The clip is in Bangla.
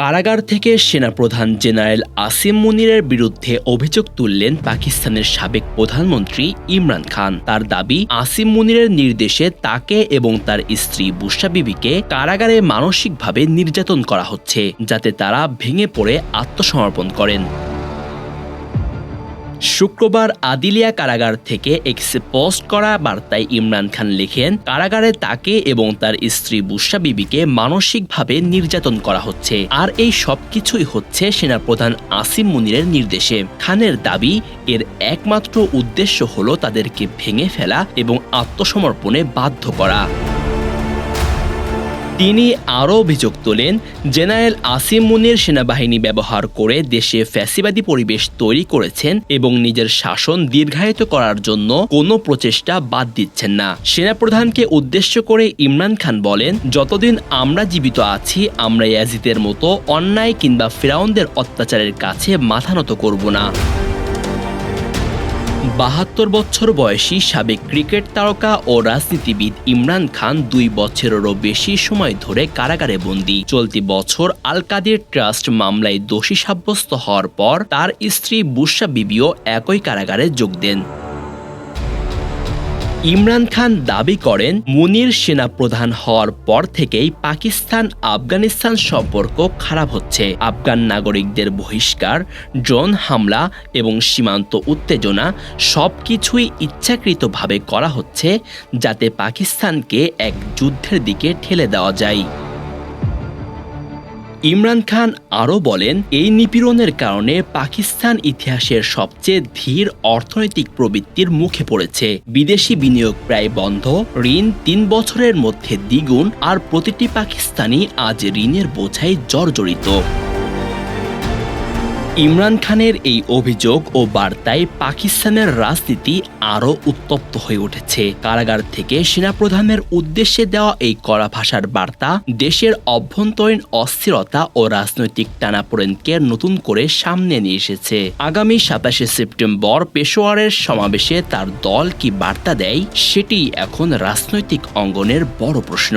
কারাগার থেকে সেনাপ্রধান জেনারেল আসিম মুনিরের বিরুদ্ধে অভিযোগ তুললেন পাকিস্তানের সাবেক প্রধানমন্ত্রী ইমরান খান। তার দাবি, আসিম মুনিরের নির্দেশে তাকে এবং তার স্ত্রী বুসা বিবিকে কারাগারে মানসিকভাবে নির্যাতন করা হচ্ছে, যাতে তারা ভেঙে পড়ে আত্মসমর্পণ করেন। শুক্রবার আদিলিয়া কারাগার থেকে এক্সে পোস্ট করা বার্তায় ইমরান খান লেখেন, কারাগারে তাকে এবং তার স্ত্রী বুসা বিবিকে মানসিকভাবে নির্যাতন করা হচ্ছে। আর এই সবকিছুই হচ্ছে সেনাপ্রধান আসিম মুনিরের নির্দেশে। খানের দাবি, এর একমাত্র উদ্দেশ্য হলো তাদেরকে ভেঙে ফেলা এবং আত্মসমর্পণে বাধ্য করা। তিনি আরও অভিযোগ তোলেন, জেনারেল আসিম মুনির সেনাবাহিনী ব্যবহার করে দেশে ফ্যাসিবাদী পরিবেশ তৈরি করেছেন এবং নিজের শাসন দীর্ঘায়িত করার জন্য কোনো প্রচেষ্টা বাদ দিচ্ছেন না। সেনাপ্রধানকে উদ্দেশ্য করে ইমরান খান বলেন, যতদিন আমরা জীবিত আছি, আমরা ইয়াজিদের মতো অন্যায় কিংবা ফেরাউনদের অত্যাচারের কাছে মাথা নত করব না। বাহাত্তর বছর বয়সী সাবেক ক্রিকেট তারকা ও রাজনীতিবিদ ইমরান খান দুই বছরেরও বেশি সময় ধরে কারাগারে বন্দি। চলতি বছর আল কাদের ট্রাস্ট মামলায় দোষী সাব্যস্ত হওয়ার পর তার স্ত্রী বুসা বিবিও একই কারাগারে যোগ দেন। ইমরান খান দাবি করেন, মুনির সেনা প্রধান হওয়ার পর থেকেই পাকিস্তান আফগানিস্তান সম্পর্ক খারাপ হচ্ছে। আফগান নাগরিকদের বহিষ্কার, ড্রোন হামলা এবং সীমান্ত উত্তেজনা সব কিছুই ইচ্ছাকৃতভাবে করা হচ্ছে যাতে পাকিস্তানকে এক যুদ্ধের দিকে ঠেলে দেওয়া যায়। ইমরান খান আরও বলেন, এই নিপীড়নের কারণে পাকিস্তান ইতিহাসের সবচেয়ে ধীর অর্থনৈতিক প্রবৃত্তির মুখে পড়েছে। বিদেশি বিনিয়োগ প্রায় বন্ধ, ঋণ তিন বছরের মধ্যে দ্বিগুণ, আর প্রতিটি পাকিস্তানি আজ ঋণের বোঝায় জর্জরিত। ইমরান খানের এই অভিযোগ ও বার্তায় পাকিস্তানের রাজনীতি আরও উত্তপ্ত হয়ে উঠেছে। কারাগার থেকে সেনাপ্রধানের উদ্দেশ্যে দেওয়া এই কড়া ভাষার বার্তা দেশের অভ্যন্তরীণ অস্থিরতা ও রাজনৈতিক টানাপোড়েনকে নতুন করে সামনে নিয়ে এসেছে। আগামী সাতাশে সেপ্টেম্বর পেশোয়ারের সমাবেশে তার দল কি বার্তা দেয় সেটি এখন রাজনৈতিক অঙ্গনের বড় প্রশ্ন।